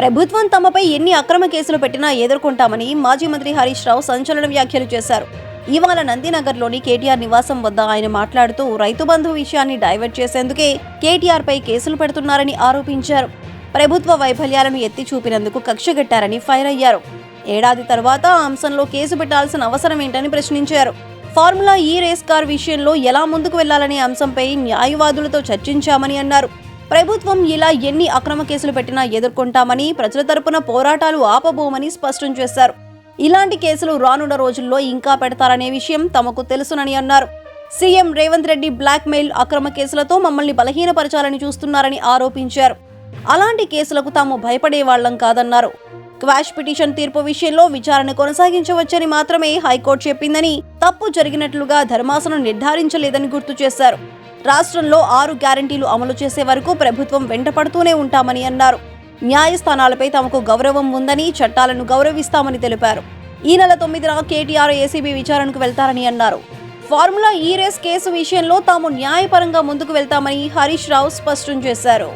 ప్రభుత్వం తమపై ఎన్ని అక్రమ కేసులు పెట్టినా ఎదుర్కొంటామని మాజీ మంత్రి హరీష్ రావు సంచలన వ్యాఖ్యలు చేశారు. ఇవాళ నందినగర్లోని కేటీఆర్ నివాసం వద్ద ఆయన మాట్లాడుతూ రైతు బంధు విషయాన్ని డైవర్ట్ చేసేందుకే కేటీఆర్ పై కేసులు పెడుతున్నారని ఆరోపించారు. ప్రభుత్వ వైఫల్యాలను ఎత్తి చూపినందుకు కక్షగట్టారని ఫైర్ అయ్యారు. ఏడాది తర్వాత ఆ అంశంలో కేసు పెట్టాల్సిన అవసరం ఏంటని ప్రశ్నించారు. ఫార్ములా ఈ రేస్ కార్ విషయంలో ఎలా ముందుకు వెళ్ళాలనే అంశంపై న్యాయవాదులతో చర్చించామని అన్నారు. ప్రభుత్వం ఇలా ఎన్ని అక్రమ కేసులు పెట్టినా ఎదుర్కొంటామని ప్రజల తరపున పోరాటాలు ఆపబోమని స్పష్టం చేశారు. ఇలాంటి కేసులు రానున్న రోజుల్లో ఇంకా పెడతారనే విషయం తమకు తెలుసునని అన్నారు. CM Revanth Reddy blackmail అక్రమ కేసులతో మమ్మల్ని బలహీనపరచాలని చూస్తున్నారని ఆరోపించారు. అలాంటి కేసులకు తాము భయపడే వాళ్ళం కాదన్నారు. క్వాష్ పిటిషన్ తీర్పు విషయంలో విచారణ కొనసాగించవచ్చని మాత్రమే హైకోర్టు చెప్పిందని తప్పు జరిగినట్లుగా ధర్మాసనం నిర్ధారించలేదని గుర్తు చేశారు. రాష్ట్రంలో ఆరు గ్యారంటీలు అమలు చేసే వరకు ప్రభుత్వం వెంటపడుతూనే ఉంటామని అన్నారు. న్యాయస్థానాలపై తమకు గౌరవం ఉందని చట్టాలను గౌరవిస్తామని తెలిపారు. ఈ నెల తొమ్మిదిన కేటీఆర్ ఏసీబీ విచారణకు వెళ్తారని అన్నారు. ఫార్ములా ఈ రేస్ కేసు విషయంలో తాము న్యాయపరంగా ముందుకు వెళ్తామని హరీష్ రావు స్పష్టం చేశారు.